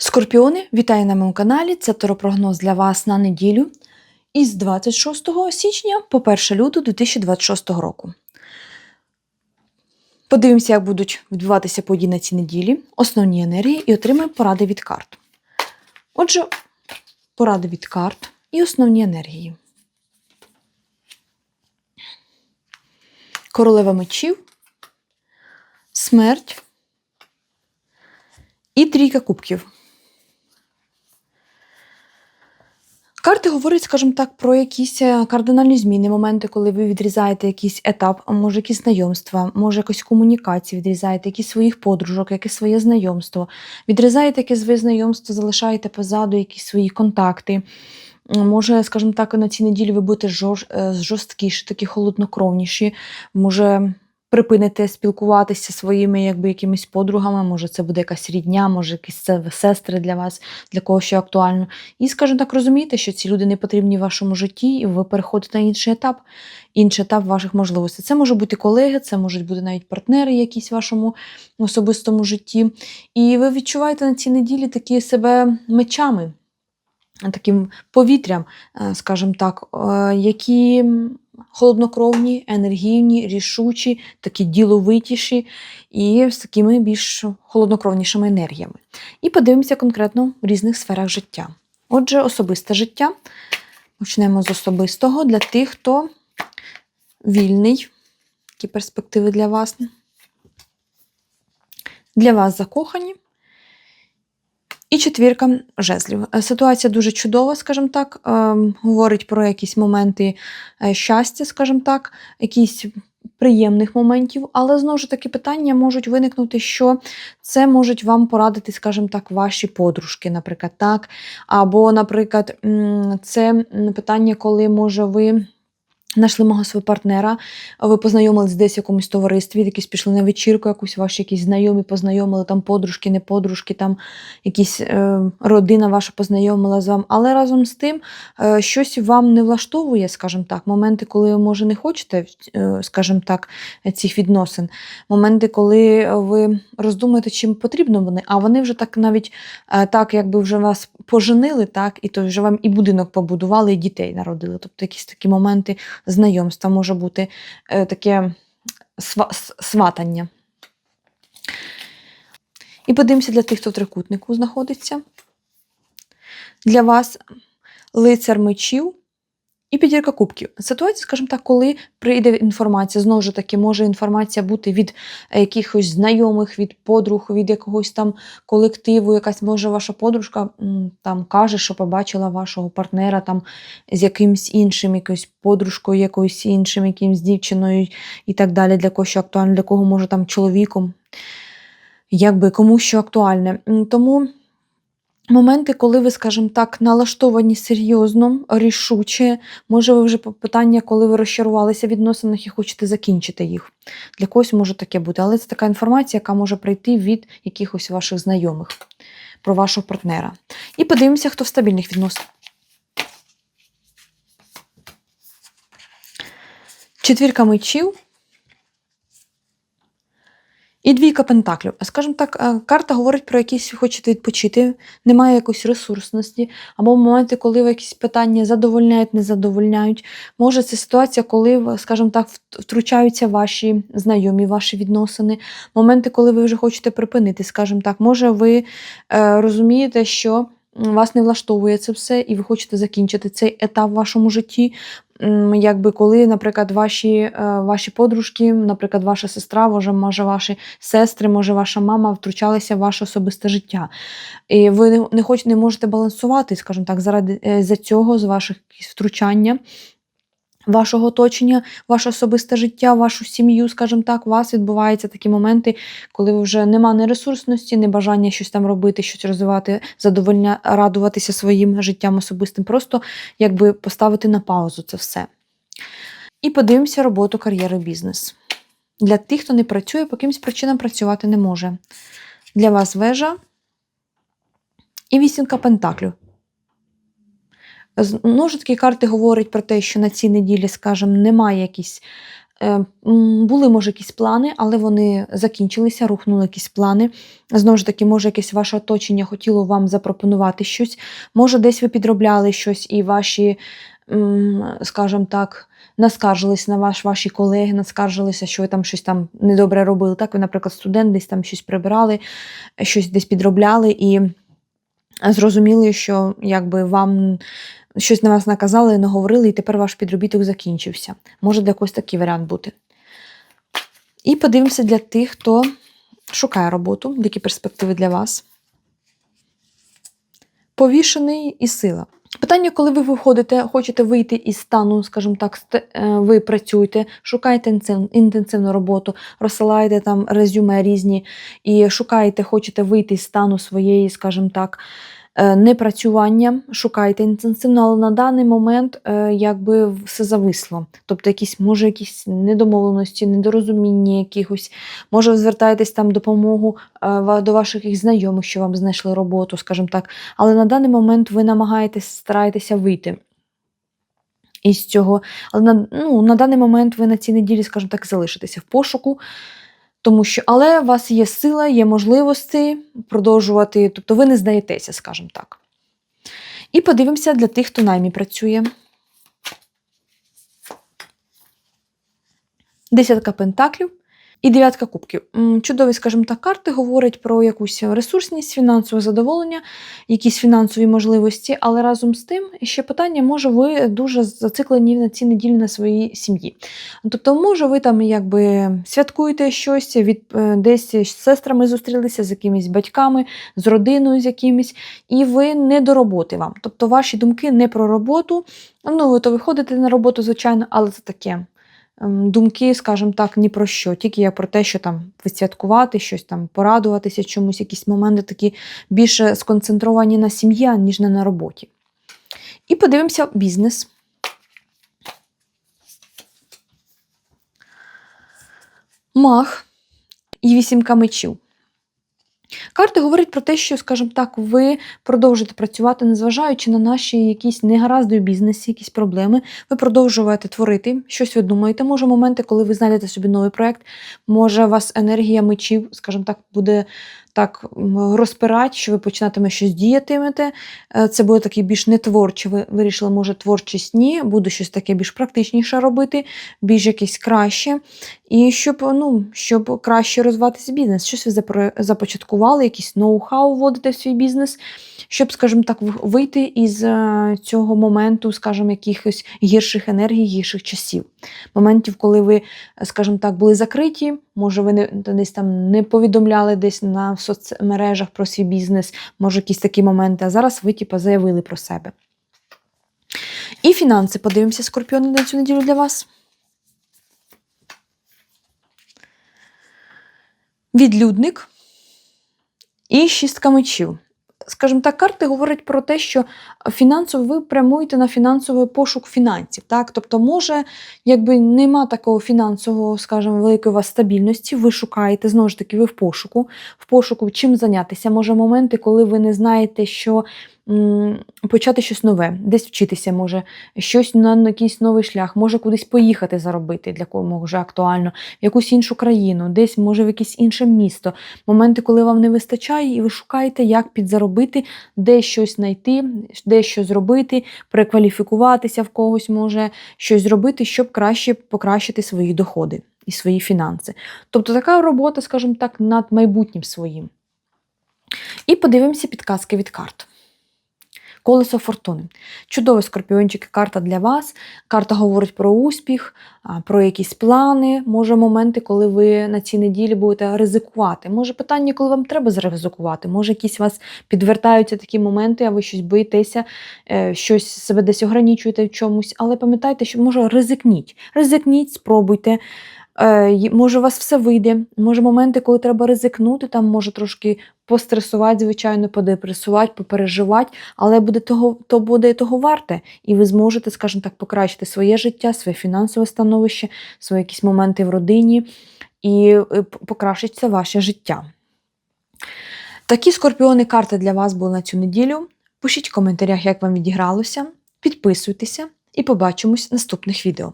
Скорпіони, вітаю на моєму каналі. Це теропрогноз для вас на неділю із 26 січня по 1 лютого 2026 року. Подивимося, як будуть відбуватися події на цій неділі, основні енергії і отримаємо поради від карт. Отже, поради від карт і основні енергії. Королева мечів, смерть і трійка кубків. Карти говорять, скажімо так, про якісь е, кардинальні зміни, моменти, коли ви відрізаєте якийсь етап, може якісь знайомства, може якось комунікації, відрізаєте якісь своїх подружок, якесь своє знайомство, відрізаєте якесь своє знайомство, залишаєте позаду якісь свої контакти. Може, скажімо так, на цій неділі ви будете е, жорсткіші, такі холоднокровніші, може. Припините спілкуватися своїми якби, якимись подругами, може, це буде якась рідня, може, якісь сестри для вас, для кого що актуально. І, скажімо так, розумієте, що ці люди не потрібні в вашому житті, і ви переходите на інший етап, інший етап ваших можливостей. Це можуть бути колеги, це можуть бути навіть партнери якісь в вашому особистому житті. І ви відчуваєте на цій неділі такі себе мечами, таким повітрям, е, скажімо так, е, які холоднокровні, енергійні, рішучі, такі діловитіші і з такими більш холоднокровнішими енергіями. І подивимося конкретно в різних сферах життя. Отже, особисте життя. Почнемо з особистого для тих, хто вільний. Які перспективи для вас? Для вас закохані. І четвірка жезлів. Е, Ситуація дуже чудова, скажімо так. ем, Говорить про якісь моменти е, щастя, скажімо так, якісь приємних моментів, але знову ж таки питання можуть виникнути, що це можуть вам порадити, скажімо так, ваші подружки, наприклад, так. Або, наприклад, це питання, коли може ви. Знайшли мого свого партнера, ви познайомились десь в якомусь товаристві, якісь пішли на вечірку, якусь ваші якісь знайомі познайомили, там подружки, не подружки, там якісь е, родина ваша познайомила з вами. Але разом з тим е, щось вам не влаштовує, скажімо так, моменти, коли ви, може, не хочете, е, скажімо так, цих відносин. Моменти, коли ви роздумуєте, чим потрібно вони, а вони вже так навіть е, так, якби вже вас поженили, так, і то вже вам і будинок побудували, і дітей народили. Тобто якісь такі моменти знайомства може бути е, таке сва- сватання. І подивимося для тих, хто в трикутнику знаходиться. Для вас лицар мечів і п'ятірка кубків. Ситуація, скажімо так, коли прийде інформація, знову ж таки, може інформація бути від е, якихось знайомих, від подруг, від якогось там колективу, якась може ваша подружка там каже, що побачила вашого партнера там з якимсь іншим, якоюсь подружкою, якоюсь іншим, якимсь дівчиною і так далі, для кого що актуально, для кого може там чоловіком, якби кому що актуальне. Тому моменти, коли ви, скажімо так, налаштовані серйозно, рішуче, може, ви вже питання, коли ви розчарувалися в відносинах і хочете закінчити їх. Для когось може таке бути, але це така інформація, яка може прийти від якихось ваших знайомих про вашого партнера. І подивимося, хто в стабільних відносинах. Четвірка мечів. І двійка пентаклів. А Скажімо так, е, карта говорить про якісь хочете відпочити, немає якоїсь ресурсності, або моменти, коли ви якісь питання задовольняють, не задовольняють. Може, це ситуація, коли, скажімо так, втручаються ваші знайомі, ваші відносини. Моменти, коли ви вже хочете припинити, скажімо так, може, ви е, розумієте, що вас не влаштовує це все, і ви хочете закінчити цей етап в вашому житті. Якби коли, наприклад, ваші, е, ваші подружки, наприклад, ваша сестра, може, ваші сестри, може, ваша мама втручалися в ваше особисте життя. І ви не, не, не можете балансувати, скажімо так, заради е, за цього, з ваших втручання. Вашого оточення, ваше особисте життя, вашу сім'ю, скажімо так, у вас відбуваються такі моменти, коли вже нема ні ресурсності, ні бажання щось там робити, щось розвивати, задовольня, радуватися своїм життям особистим, просто якби поставити на паузу це все. І подивимося роботу, кар'єру, бізнес. Для тих, хто не працює, по якимсь причинам працювати не може. Для вас вежа і вісімка пентаклів. Знову ж таки, карти говорять про те, що на цій неділі, скажімо, немає якісь Е, Були, може, якісь плани, але вони закінчилися, рухнули якісь плани. Знову ж таки, може, якесь ваше оточення хотіло вам запропонувати щось. Може, десь ви підробляли щось, і ваші, скажімо так, наскаржились на ваш, ваші колеги, наскаржилися, що ви там щось там недобре робили. Так, ви, наприклад, студент, десь там щось прибирали, щось десь підробляли і зрозуміли, що якби вам щось на вас наказали, наговорили, і тепер ваш підробіток закінчився. Може для когось такий варіант бути. І подивимося для тих, хто шукає роботу, які перспективи для вас. Повішений і сила. Питання, коли ви виходите, хочете вийти із стану, скажімо так, е, ви працюєте, шукаєте інтенсивну роботу, розсилаєте там резюме різні і шукаєте, хочете вийти з стану своєї, скажімо так, непрацювання, шукаєте інтенсивно, але на даний момент е, якби все зависло. Тобто, якісь, може, якісь недомовленості, недорозуміння якихось, може, ви звертаєтесь там допомогу е, до ваших знайомих, що вам знайшли роботу, скажімо так. Але на даний момент ви намагаєтесь, стараєтеся вийти із цього. Але на, ну, на даний момент ви на цій неділі, скажімо так, залишитеся в пошуку. Тому що, але у вас є сила, є можливості продовжувати, тобто ви не здаєтеся, скажімо так. І подивимося для тих, хто наймі працює. Десятка пентаклів і дев'ятка кубків. Чудові, скажімо так, карти говорять про якусь ресурсність, фінансове задоволення, якісь фінансові можливості, але разом з тим ще питання, може, ви дуже зациклені на ці неділі на своїй сім'ї. Тобто, може, ви там якби святкуєте щось, від, е, десь з сестрами зустрілися, з якимись батьками, з родиною з якимись, і ви не до роботи вам. Тобто ваші думки не про роботу. Ну, ви то виходите на роботу, звичайно, але це таке. Ем, Думки, скажімо так, ні про що, тільки я про те, що там відсвяткувати, щось там порадуватися чомусь, якісь моменти такі більше сконцентровані на сім'ї, ніж не на роботі. І подивимося бізнес. Мах і вісімка мечів. Карти говорять про те, що, скажімо так, ви продовжуєте працювати, незважаючи на наші якісь негаразди у бізнесі, якісь проблеми. Ви продовжуєте творити, щось ви думаєте. Може, моменти, коли ви знайдете собі новий проект, може, у вас енергія мечів, скажімо так, буде так розпирати, що ви починатиме щось діятимете. Е, Це буде такий більш нетворче. Ви вирішили, може, творчість ні, буду щось таке більш практичніше робити, більш якесь краще. І щоб, ну, щоб краще розвиватися бізнес, щось ви започаткували, якийсь ноу-хау вводите в свій бізнес, щоб, скажімо так, вийти із е, цього моменту, скажімо, якихось гірших енергій, гірших часів. Моментів, коли ви, скажімо так, були закриті, може, ви не, десь там не повідомляли десь на соцмережах про свій бізнес, може, якісь такі моменти, а зараз ви, типу, заявили про себе. І фінанси, подивимося, скорпіони на цю неділю для вас. відлюдник і шістка мечів. Скажімо так, карти говорять про те, що фінансово ви прямуєте на фінансовий пошук фінансів. Так? Тобто, може, якби нема такого фінансового, скажімо, великої у вас стабільності, ви шукаєте, знову ж таки, ви в пошуку, в пошуку чим зайнятися. Може, моменти, коли ви не знаєте, що почати щось нове, десь вчитися, може, щось на якийсь новий шлях, може кудись поїхати заробити, для кого може актуально, в якусь іншу країну, десь, може, в якесь інше місто. Моменти, коли вам не вистачає, і ви шукаєте, як підзаробити, де щось знайти, де що зробити, перекваліфікуватися в когось, може щось зробити, щоб краще покращити свої доходи і свої фінанси. Тобто така робота, скажімо так, над майбутнім своїм. І подивимося підказки від карт. Колесо фортуни. Чудовий скорпіончик, карта для вас. Карта говорить про успіх, про якісь плани. Може, моменти, коли ви на цій неділі будете ризикувати. Може, питання, коли вам треба зризикувати. Може, якісь вас підвертаються такі моменти, а ви щось боїтеся, е, щось себе десь ограничуєте в чомусь. Але пам'ятайте, що може ризикніть. Ризикніть, спробуйте. Е, Може, у вас все вийде. Може, моменти, коли треба ризикнути, там може трошки постресувати, звичайно, подепресувати, попереживати, але буде того, то буде того варте. І ви зможете, скажімо так, покращити своє життя, своє фінансове становище, свої якісь моменти в родині, і е, покращиться ваше життя. Такі скорпіони карти для вас були на цю неділю. Пишіть в коментарях, як вам відігралося, підписуйтеся і побачимось в наступних відео.